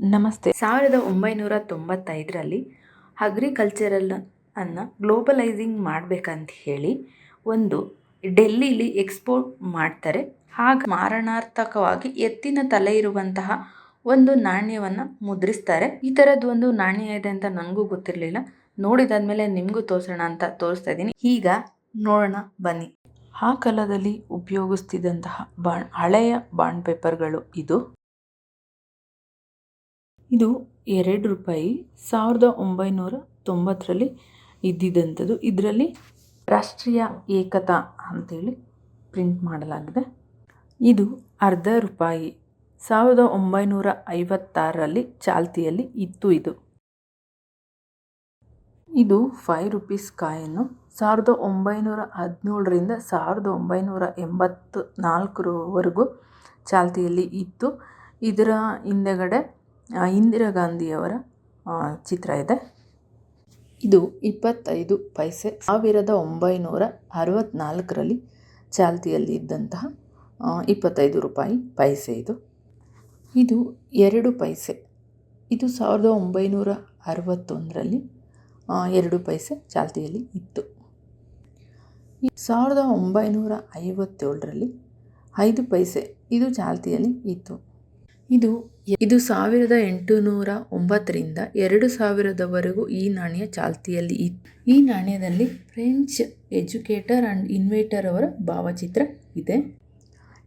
ನಮಸ್ತೆ. ಸಾವಿರದ ಒಂಬೈನೂರ ತೊಂಬತ್ತೈದರಲ್ಲಿ ಅಗ್ರಿಕಲ್ಚರಲ್ ಅನ್ನು ಗ್ಲೋಬಲೈಸಿಂಗ್ ಮಾಡಬೇಕಂತ ಹೇಳಿ ಒಂದು ಡೆಲ್ಲಿಲಿ ಎಕ್ಸ್ಪೋರ್ಟ್ ಮಾಡ್ತಾರೆ. ಹಾಗ ಮಾರಣಾರ್ಥಕವಾಗಿ ಎತ್ತಿನ ತಲೆ ಇರುವಂತಹ ಒಂದು ನಾಣ್ಯವನ್ನು ಮುದ್ರಿಸ್ತಾರೆ. ಈ ಥರದ್ದು ಒಂದು ನಾಣ್ಯ ಇದೆ ಅಂತ ನನಗೂ ಗೊತ್ತಿರಲಿಲ್ಲ. ನೋಡಿದಾದ್ಮೇಲೆ ನಿಮಗೂ ತೋರಿಸೋಣ ಅಂತ ತೋರಿಸ್ತಾ ಇದ್ದೀನಿ. ಈಗ ನೋಡೋಣ, ಬನ್ನಿ. ಆ ಕಾಲದಲ್ಲಿ ಉಪಯೋಗಿಸ್ತಿದ್ದಂತಹ ಬಾಣ್ ಹಳೆಯ ಬಾಂಡ್ ಪೇಪರ್ಗಳು ಇದು. ಇದು ಎರಡು ರೂಪಾಯಿ ಸಾವಿರದ ಒಂಬೈನೂರ ತೊಂಬತ್ತರಲ್ಲಿ ಇದ್ದಿದ್ದಂಥದ್ದು ಇದರಲ್ಲಿ ರಾಷ್ಟ್ರೀಯ ಏಕತಾ ಅಂತೇಳಿ ಪ್ರಿಂಟ್ ಮಾಡಲಾಗಿದೆ. ಇದು ಅರ್ಧ ರೂಪಾಯಿ ಸಾವಿರದ ಒಂಬೈನೂರ ಐವತ್ತಾರರಲ್ಲಿ ಚಾಲ್ತಿಯಲ್ಲಿ ಇತ್ತು ಇದು. ಇದು ಫೈವ್ ರುಪೀಸ್ ಕಾಯನ್ನು ಸಾವಿರದ ಒಂಬೈನೂರ ಹದಿನೇಳರಿಂದ ಸಾವಿರದ ಒಂಬೈನೂರ ಎಂಬತ್ತು ನಾಲ್ಕರವರೆಗೂ ಚಾಲ್ತಿಯಲ್ಲಿ ಇತ್ತು. ಇದರ ಹಿಂದೆಗಡೆ ಇಂದಿರಾ ಗಾಂಧಿಯವರ ಚಿತ್ರ ಇದೆ. ಇದು ಇಪ್ಪತ್ತೈದು ಪೈಸೆ. ಸಾವಿರದ ಒಂಬೈನೂರ ಅರವತ್ತ್ನಾಲ್ಕರಲ್ಲಿ ಚಾಲ್ತಿಯಲ್ಲಿ ಇದ್ದಂತಹ ಇಪ್ಪತ್ತೈದು ರೂಪಾಯಿ ಪೈಸೆ ಇದು. ಇದು ಎರಡು ಪೈಸೆ. ಇದು ಸಾವಿರದ ಒಂಬೈನೂರ ಅರವತ್ತೊಂದರಲ್ಲಿ ಎರಡು ಪೈಸೆ ಚಾಲ್ತಿಯಲ್ಲಿ ಇತ್ತು. ಸಾವಿರದ ಒಂಬೈನೂರ ಐವತ್ತೇಳರಲ್ಲಿ ಐದು ಪೈಸೆ ಇದು ಚಾಲ್ತಿಯಲ್ಲಿ ಇತ್ತು. ಇದು ಇದು ಸಾವಿರದ ಎಂಟುನೂರ ಒಂಬತ್ತರಿಂದ ಎರಡು ಸಾವಿರದವರೆಗೂ ಈ ನಾಣ್ಯ ಚಾಲ್ತಿಯಲ್ಲಿ ಇತ್ತು. ಈ ನಾಣ್ಯದಲ್ಲಿ ಫ್ರೆಂಚ್ ಎಜುಕೇಟರ್ ಆ್ಯಂಡ್ ಇನ್ವೇಟರ್ ಅವರ ಭಾವಚಿತ್ರ ಇದೆ.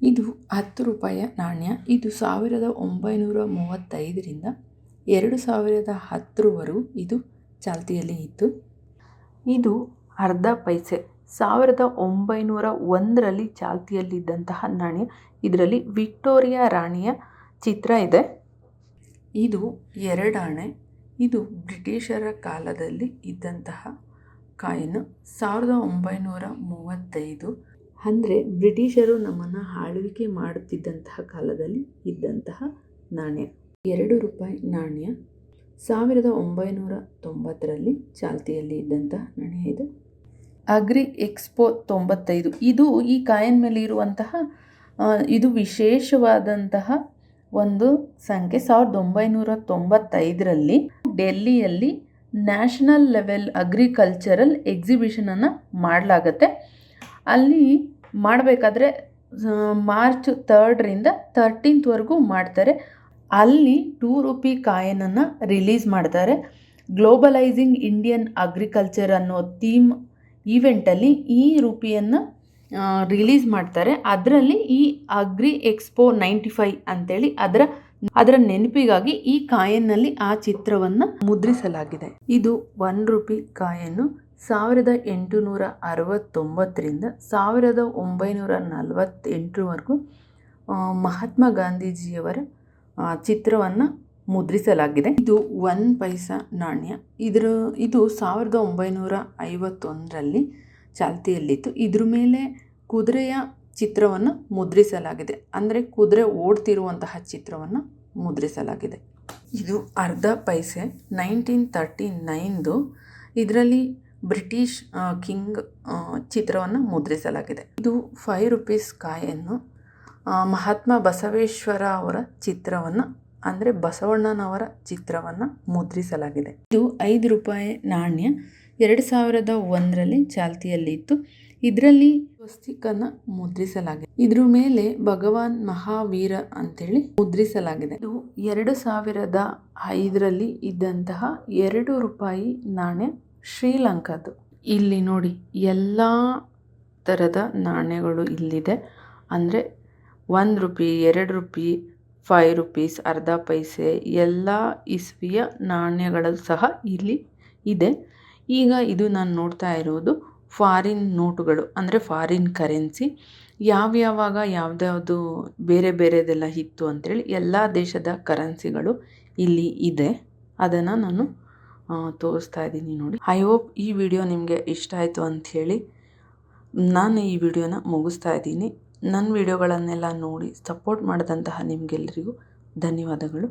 ಇದು ಹತ್ತು ರೂಪಾಯಿಯ ನಾಣ್ಯ. ಇದು ಸಾವಿರದ ಒಂಬೈನೂರ ಮೂವತ್ತೈದರಿಂದ ಎರಡು ಸಾವಿರದ ಹತ್ತರವರೆಗೂ ಇದು ಚಾಲ್ತಿಯಲ್ಲಿ ಇತ್ತು. ಇದು ಅರ್ಧ ಪೈಸೆ. ಸಾವಿರದ ಒಂಬೈನೂರ ಒಂದರಲ್ಲಿ ಚಾಲ್ತಿಯಲ್ಲಿದ್ದಂತಹ ನಾಣ್ಯ. ಇದರಲ್ಲಿ ವಿಕ್ಟೋರಿಯಾ ರಾಣಿಯ ಚಿತ್ರ ಇದೆ. ಇದು ಎರಡಾಣೆ, ಇದು ಬ್ರಿಟಿಷರ ಕಾಲದಲ್ಲಿ ಇದ್ದಂತಹ ಕಾಯಿನ್. ಸಾವಿರದ ಒಂಬೈನೂರ ಮೂವತ್ತೈದು ಅಂದರೆ ಬ್ರಿಟಿಷರು ನಮ್ಮನ್ನು ಆಳ್ವಿಕೆ ಮಾಡುತ್ತಿದ್ದಂತಹ ಕಾಲದಲ್ಲಿ ಇದ್ದಂತಹ ನಾಣ್ಯ. ಎರಡು ರೂಪಾಯಿ ನಾಣ್ಯ. ಸಾವಿರದ ಒಂಬೈನೂರ ತೊಂಬತ್ತರಲ್ಲಿ ಚಾಲ್ತಿಯಲ್ಲಿ ಇದ್ದಂತಹ ನಾಣ್ಯ ಇದು. ಅಗ್ರಿ ಎಕ್ಸ್ಪೋ ತೊಂಬತ್ತೈದು. ಇದು ಈ ಕಾಯಿನ್ ಮೇಲೆ ಇರುವಂತಹ ಇದು ವಿಶೇಷವಾದಂತಹ ಒಂದು ಸಂಖ್ಯೆ ಸಾವಿರದ ಒಂಬೈನೂರ ತೊಂಬತ್ತೈದರಲ್ಲಿ ಡೆಲ್ಲಿಯಲ್ಲಿ ನ್ಯಾಷನಲ್ ಲೆವೆಲ್ ಅಗ್ರಿಕಲ್ಚರಲ್ ಎಕ್ಸಿಬಿಷನನ್ನು ಮಾಡಲಾಗತ್ತೆ. ಅಲ್ಲಿ ಮಾಡಬೇಕಾದ್ರೆ ಮಾರ್ಚ್ ತರ್ಡ್ರಿಂದ ತರ್ಟೀನ್ತ್ವರೆಗೂ ಮಾಡ್ತಾರೆ. ಅಲ್ಲಿ ಟೂ ರುಪಿ ಕಾಯನನ್ನು ರಿಲೀಸ್ ಮಾಡ್ತಾರೆ. ಗ್ಲೋಬಲೈಸಿಂಗ್ ಇಂಡಿಯನ್ ಅಗ್ರಿಕಲ್ಚರ್ ಅನ್ನೋ ಥೀಮ್ ಈವೆಂಟಲ್ಲಿ ಈ ರೂಪಿಯನ್ನು ರಿಲೀಸ್ ಮಾಡ್ತಾರೆ. ಅದರಲ್ಲಿ ಈ ಅಗ್ರಿ ಎಕ್ಸ್ಪೋ ನೈಂಟಿ ಫೈವ್ ಅಂತೇಳಿ ಅದರ ಅದರ ನೆನಪಿಗಾಗಿ ಈ ಕಾಯನ್ನಲ್ಲಿ ಆ ಚಿತ್ರವನ್ನು ಮುದ್ರಿಸಲಾಗಿದೆ. ಇದು ಒನ್ ರುಪಿ ಕಾಯನ್ನು ಸಾವಿರದ ಎಂಟುನೂರ ಅರವತ್ತೊಂಬತ್ತರಿಂದ ಸಾವಿರದ ಒಂಬೈನೂರ ನಲವತ್ತೆಂಟರವರೆಗೂ ಮಹಾತ್ಮ ಗಾಂಧೀಜಿಯವರ ಚಿತ್ರವನ್ನು ಮುದ್ರಿಸಲಾಗಿದೆ. ಇದು ಒನ್ ಪೈಸಾ ನಾಣ್ಯ. ಇದರ, ಇದು ಸಾವಿರದ ಒಂಬೈನೂರ ಐವತ್ತೊಂದರಲ್ಲಿ ಚಾಲ್ತಿಯಲ್ಲಿತ್ತು. ಇದ್ರ ಮೇಲೆ ಕುದುರೆಯ ಚಿತ್ರವನ್ನು ಮುದ್ರಿಸಲಾಗಿದೆ. ಅಂದರೆ ಕುದುರೆ ಓಡ್ತಿರುವಂತಹ ಚಿತ್ರವನ್ನು ಮುದ್ರಿಸಲಾಗಿದೆ. ಇದು ಅರ್ಧ ಪೈಸೆ ನೈನ್ಟೀನ್ ತರ್ಟಿ ನೈನ್ದು ಇದರಲ್ಲಿ ಬ್ರಿಟಿಷ್ ಕಿಂಗ್ ಚಿತ್ರವನ್ನು ಮುದ್ರಿಸಲಾಗಿದೆ. ಇದು ಫೈವ್ ರುಪೀಸ್ ಕಾಯನ್ನು ಮಹಾತ್ಮ ಬಸವೇಶ್ವರ ಅವರ ಚಿತ್ರವನ್ನು, ಅಂದರೆ ಬಸವಣ್ಣನವರ ಚಿತ್ರವನ್ನು ಮುದ್ರಿಸಲಾಗಿದೆ. ಇದು ಐದು ರೂಪಾಯಿ ನಾಣ್ಯ. ಎರಡು ಸಾವಿರದ ಒಂದರಲ್ಲಿ ಚಾಲ್ತಿಯಲ್ಲಿತ್ತು. ಇದರಲ್ಲಿ ಸ್ವಸ್ತಿಕನ್ನು ಮುದ್ರಿಸಲಾಗಿದೆ. ಇದ್ರ ಮೇಲೆ ಭಗವಾನ್ ಮಹಾವೀರ ಅಂತೇಳಿ ಮುದ್ರಿಸಲಾಗಿದೆ. ಇದು ಎರಡು ಸಾವಿರದ ಐದರಲ್ಲಿ ಇದ್ದಂತಹ ಎರಡು ರೂಪಾಯಿ ನಾಣ್ಯ ಶ್ರೀಲಂಕಾದ್ದು. ಇಲ್ಲಿ ನೋಡಿ, ಎಲ್ಲ ಥರದ ನಾಣ್ಯಗಳು ಇಲ್ಲಿದೆ. ಅಂದರೆ ಒಂದು ರುಪಿ, ಎರಡು ರುಪಿ, ಫೈವ್ ರುಪೀಸ್, ಅರ್ಧ ಪೈಸೆ, ಎಲ್ಲ ಇಸ್ವಿಯ ನಾಣ್ಯಗಳು ಸಹ ಇಲ್ಲಿ ಇದೆ. ಈಗ ಇದು ನಾನು ನೋಡ್ತಾ ಇರೋದು ಫಾರಿನ್ ನೋಟುಗಳು, ಅಂದರೆ ಫಾರಿನ್ ಕರೆನ್ಸಿ. ಯಾವ್ಯಾವಾಗ ಯಾವ್ದ್ಯಾವುದು ಬೇರೆ ಬೇರೆದೆಲ್ಲ ಇತ್ತು ಅಂಥೇಳಿ ಎಲ್ಲ ದೇಶದ ಕರೆನ್ಸಿಗಳು ಇಲ್ಲಿ ಇದೆ. ಅದನ್ನು ನಾನು ತೋರಿಸ್ತಾ ಇದ್ದೀನಿ ನೋಡಿ. ಐ ಹೋಪ್ ಈ ವಿಡಿಯೋ ನಿಮಗೆ ಇಷ್ಟ ಆಯಿತು ಅಂಥೇಳಿ ನಾನು ಈ ವಿಡಿಯೋನ ಮುಗಿಸ್ತಾ ಇದ್ದೀನಿ. ನನ್ನ ವಿಡಿಯೋಗಳನ್ನೆಲ್ಲ ನೋಡಿ ಸಪೋರ್ಟ್ ಮಾಡಿದಂತಹ ನಿಮಗೆಲ್ಲರಿಗೂ ಧನ್ಯವಾದಗಳು.